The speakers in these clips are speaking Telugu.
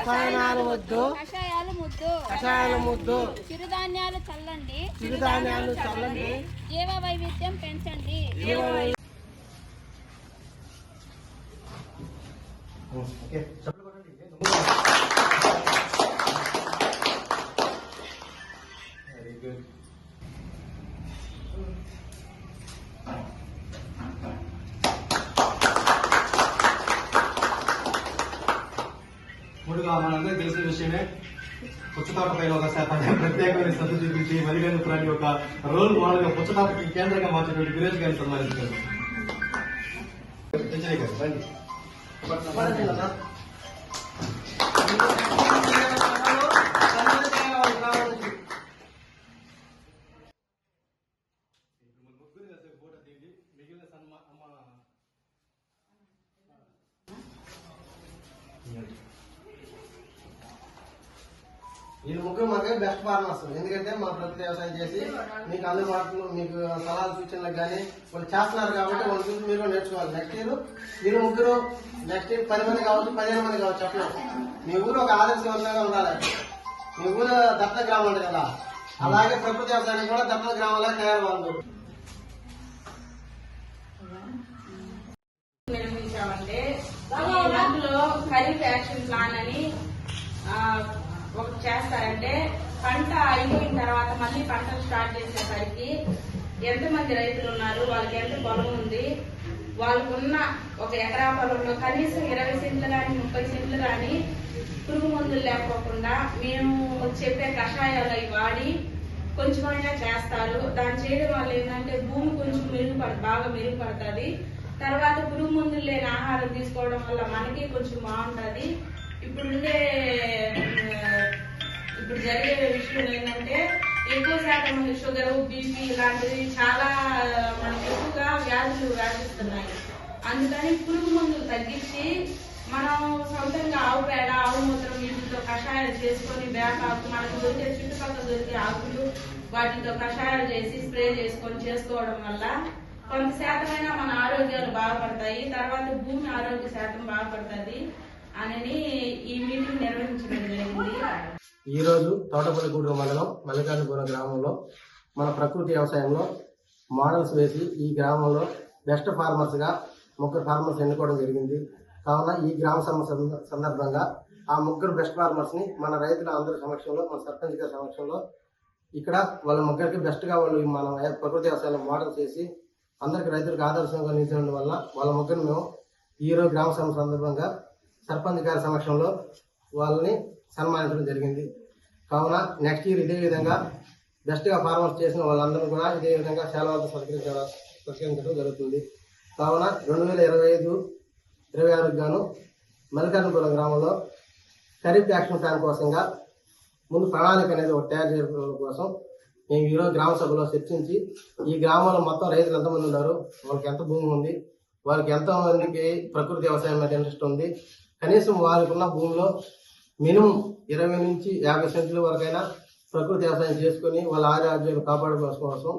రసాయనాలు వద్దు కషాయాలు ముద్దు. కషాయాల ముద్దు. చిరుధాన్యాలు చల్లండి. చిరుధాన్యాలు చల్లండి. జీవ వైవిధ్యం పెంచండి. ముందుగా మనందరికీ తెలిసిన విషయమే పుచ్చతోట పైన ఒక శాతం ప్రత్యేకమైన శ్రద్ధ చూపించి మరిగనుపురాన్ని ఒక రోల్ మోడల్ గా పుచ్చతోటకి కేంద్రంగా మార్చినటువంటి విలేజ్ గారిని సన్మానించారు విజయ్ గారు రండి వీళ్ళు ముగ్గురు మాకే బెస్ట్ ఫార్మర్స్ ఎందుకంటే మా ప్రకృతి వ్యవసాయం చేసి మీకు అందుబాటులో మీకు సలహాలు సూచనలకు కానీ వాళ్ళు చేస్తున్నారు కాబట్టి వాళ్ళ చూసి మీరు నేర్చుకోవాలి. నెక్స్ట్ ఇయర్ మీరు ముగ్గురు నెక్స్ట్ ఇయర్ పది మంది కావచ్చు పదిహేను మంది కావచ్చు చెప్పలేదు మీ ఊరు ఒక ఆదర్శవంతంగా ఉండాలి. మీ ఊరు దత్త గ్రామం ఉంది కదా. అలాగే ప్రకృతి వ్యవసాయం కూడా దత్త గ్రామంలో తయారవ్వాలి. నిర్మించామంటే ఖరీఫ్ యాక్షన్ ప్లాన్ అని ఒకటి చేస్తారంటే పంట అయిపోయిన తర్వాత మళ్ళీ పంటలు స్టార్ట్ చేసేసరికి ఎంతమంది రైతులు ఉన్నారు వాళ్ళకి ఎంత పొలం ఉంది వాళ్ళకున్న ఒక ఎకరా పొలంలో కనీసం ఇరవై సెంట్లు కానీ ముప్పై సెంట్లు కానీ పురుగు మందులు లేకోకుండా మేము చెప్పే కషాయాలు అవి వాడి కొంచెమైనా చేస్తారు. దాన్ని చేయడం వల్ల ఏంటంటే భూమి కొంచెం మెరుగుపడ బాగా మెరుగుపడుతుంది. తర్వాత పురుగు మందులు లేని ఆహారం తీసుకోవడం వల్ల మనకి కొంచెం బాగుంటుంది. ఇప్పుడుండే ఇప్పుడు జరిగే విషయం ఏంటంటే ఎక్కువ శాతం మంది షుగర్ బీపీ ఇలాంటివి చాలా మనకి ఎక్కువగా వ్యాధులు వ్యాపిస్తున్నాయి. అందుకని పురుగు మందులు తగ్గించి మనం సొంతంగా ఆవు పేడ ఆవు మూత్రం వీటితో కషాయాలు చేసుకొని వేపాకు మనకు దొరికే చుట్టుపక్కల దొరికే ఆకులు వాటితో కషాయాలు చేసి స్ప్రే చేసుకొని చేసుకోవడం వల్ల కొంత శాతమైన మన ఆరోగ్యాలు బాగుపడతాయి. తర్వాత భూమి ఆరోగ్య శాతం బాగుపడుతుంది. అని ఈ మీటింగ్ నిర్వహించడం జరిగింది. ఈరోజు తోటపల్లిగూడెం మండలం మల్లికార్జునపురం గ్రామంలో మన ప్రకృతి వ్యవసాయంలో మోడల్స్ వేసి ఈ గ్రామంలో బెస్ట్ ఫార్మర్స్గా ముగ్గురు ఫార్మర్స్ ఎన్నుకోవడం జరిగింది. కావున ఈ గ్రామ సభ సంద- సందర్భంగా ఆ ముగ్గురు బెస్ట్ ఫార్మర్స్ని మన రైతుల అందరి సమక్షంలో మన సర్పంచ్ గారి సమక్షంలో ఇక్కడ వాళ్ళ ముగ్గురికి బెస్ట్గా వాళ్ళు మనం ప్రకృతి వ్యవసాయంలో మోడల్ చేసి అందరికి రైతులకు ఆదర్శంగా నిలిచినందు వల్ల వాళ్ళ ముగ్గురు మేము ఈరోజు గ్రామ సభ సందర్భంగా సర్పంచ్ గారి సమక్షంలో వాళ్ళని సన్మానించడం జరిగింది. కావున నెక్స్ట్ ఇయర్ ఇదే విధంగా బెస్ట్గా ఫార్మర్స్ చేసిన వాళ్ళందరూ కూడా ఇదే విధంగా సెలవులతో సత్కరించడం సత్కరించడం జరుగుతుంది. కావున రెండు వేల ఇరవై ఐదు ఇరవై ఆరుకు గాను మల్లికార్జునపురం గ్రామంలో ఖరీఫ్ యాక్షన్ ప్లాన్ కోసంగా ముందు ప్రణాళిక అనేది ఒకటి తయారు చేయడం కోసం మేము ఈరోజు గ్రామ సభలో చర్చించి ఈ గ్రామంలో మొత్తం రైతులు ఎంతమంది ఉన్నారు వాళ్ళకి ఎంత భూమి ఉంది వాళ్ళకి ఎంతమందికి ప్రకృతి వ్యవసాయం మీద ఇంట్రెస్ట్ ఉంది కనీసం వారికి ఉన్న భూమిలో మినిమం ఇరవై నుంచి యాభై సెంట్ల వరకైనా ప్రకృతి వ్యవసాయం చేసుకుని వాళ్ళ ఆరోగ్యాలు కాపాడుకోవడం కోసం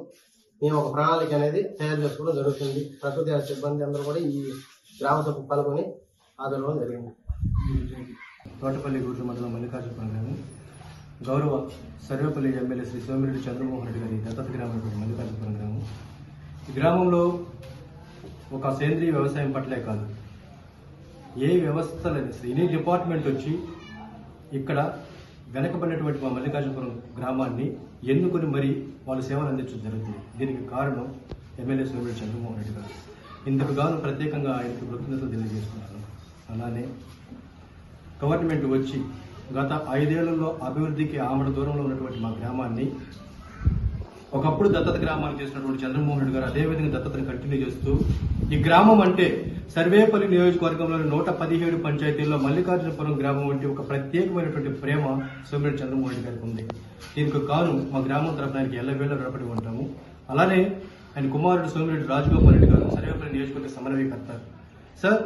మేము ఒక ప్రణాళిక అనేది తయారు చేసుకోవడం జరుగుతుంది. ప్రకృతి వ్యవసాయ సిబ్బంది అందరూ కూడా ఈ గ్రామ సభకు పాల్గొని ఆదరణ జరిగింది. తోటపల్లి గూడ్ల మండలం మల్లికార్జునపురం గ్రామం గౌరవ సర్వేపల్లి ఎమ్మెల్యే శ్రీ సోమిరెడ్డి చంద్రమోహన్ రెడ్డి గారి దత్తత గ్రామం మల్లికార్జునపురం గ్రామం ఈ గ్రామంలో ఒక సేంద్రీయ వ్యవసాయం పట్లే కాదు. ఏ వ్యవస్థలని ఎనీ డిపార్ట్మెంట్ వచ్చి ఇక్కడ వెనకబడినటువంటి మా మల్లికార్జునపురం గ్రామాన్ని ఎన్నుకొని మరి వాళ్ళు సేవలు అందించడం జరుగుతుంది. దీనికి కారణం ఎమ్మెల్యే సోమిరెడ్డి చంద్రమోహన్ రెడ్డి గారు. ఇందుకు గాను ప్రత్యేకంగా ఆయనకు కృతజ్ఞతలు తెలియజేసుకున్నాను అలానే గవర్నమెంట్ వచ్చి గత ఐదేళ్ళలో అభివృద్ధికి ఆమడ దూరంలో ఉన్నటువంటి మా గ్రామాన్ని ఒకప్పుడు దత్తత గ్రామాన్ని చేసినటువంటి చంద్రమోహన్ రెడ్డి గారు అదేవిధంగా దత్తతను కంటిన్యూ చేస్తూ ఈ గ్రామం అంటే సర్వేపల్లి నియోజకవర్గంలోని నూట పదిహేడు పంచాయతీల్లో మల్లికార్జునపురం గ్రామం వంటి ఒక ప్రత్యేకమైనటువంటి ప్రేమ సోమిరెడ్డి చంద్రమోహన్ రెడ్డి గారికి ఉంది. దీనికి కాను మా గ్రామం తరఫున ఆయనకి ఎల్లవేళ రుణపడి ఉంటాము. అలానే ఆయన కుమారుడు సోమిరెడ్డి రాజగోపాల్ రెడ్డి గారు సర్వేపల్లి నియోజకవర్గ సమన్వయకర్త. సార్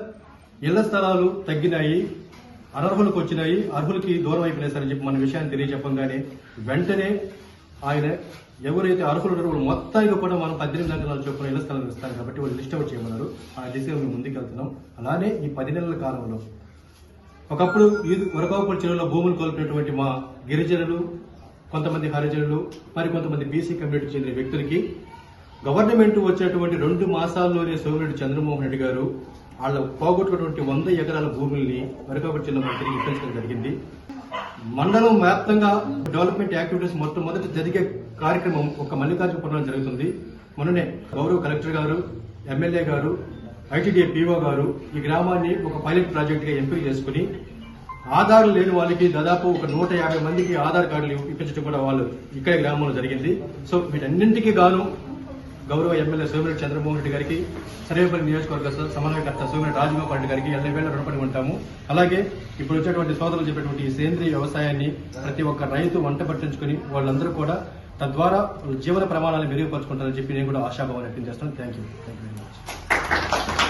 ఇళ్ళ స్థలాలు తగ్గినాయి అనర్హులకు వచ్చినాయి అర్హులకి దూరం అయిపోయినాయి సార్ అని చెప్పి మన విషయాన్ని తెలియజెప్పంగానే వెంటనే ఆయన ఎవరైతే అర్హులు ఉన్నారో వాళ్ళు మొత్తానికి కూడా మనం పద్దెనిమిది అంకణాలు చొప్పున ఇళ్ళ స్థలం ఇస్తారు కాబట్టి వాళ్ళు లిస్ట్ అవుట్ చేయమన్నారు. ఆ దిశగా మేము ముందుకెళ్తున్నాం అలానే ఈ పది నెలల కాలంలో ఒకప్పుడు ఈ వరకాపుల చెరువులో భూములు కోల్పోయినటువంటి మా గిరిజనులు కొంతమంది హరిజనులు మరి కొంతమంది బీసీ కమ్యూనిటీ చెందిన వ్యక్తులకి గవర్నమెంట్ వచ్చేటువంటి రెండు మాసాల్లోనే సోమిరెడ్డి చంద్రమోహన్ రెడ్డి గారు వాళ్ళ పోగొట్టుకున్నటువంటి వంద ఎకరాల భూముల్ని వరకాపుల జిల్లా తిరిగి ఇప్పించడం జరిగింది. మండలం వ్యాప్తంగా డెవలప్మెంట్ యాక్టివిటీస్ మొట్టమొదటి జరిగే కార్యక్రమం ఒక మల్లికార్జునపురంలో జరుగుతుంది. మొన్ననే గౌరవ కలెక్టర్ గారు ఎమ్మెల్యే గారు ఐటీడీఏ పీఓ గారు ఈ గ్రామాన్ని ఒక పైలట్ ప్రాజెక్టుగా ఎంపిక చేసుకుని ఆధార్ లేని వాళ్ళకి దాదాపు ఒక నూట యాభై మందికి ఆధార్ కార్డులు ఇప్పించడం కూడా వాళ్ళు ఇక్కడే గ్రామంలో జరిగింది. సో వీటన్నింటికీ గాను గౌరవ ఎమ్మెల్యే సోమిరెడ్డి చంద్రమోహన్ రెడ్డి గారికి సర్వేపల్లి నియోజకవర్గ సమన్వయకర్త సోమిరెడ్డి రాజగోపాల్ రెడ్డి గారికి ఎల్లవేళ రుణపడి ఉంటాము. అలాగే ఇప్పుడు వచ్చేటువంటి సోదరులు చెప్పేటువంటి సేంద్రియ వ్యవసాయాన్ని ప్రతి ఒక్క రైతు వంట పట్టించుకుని వాళ్ళందరూ కూడా తద్వారా జీవన ప్రమాణాలను మెరుగుపరుచుకుంటారని చెప్పి నేను కూడా ఆశాభావం వ్యక్తం చేస్తాను thank you thank you very much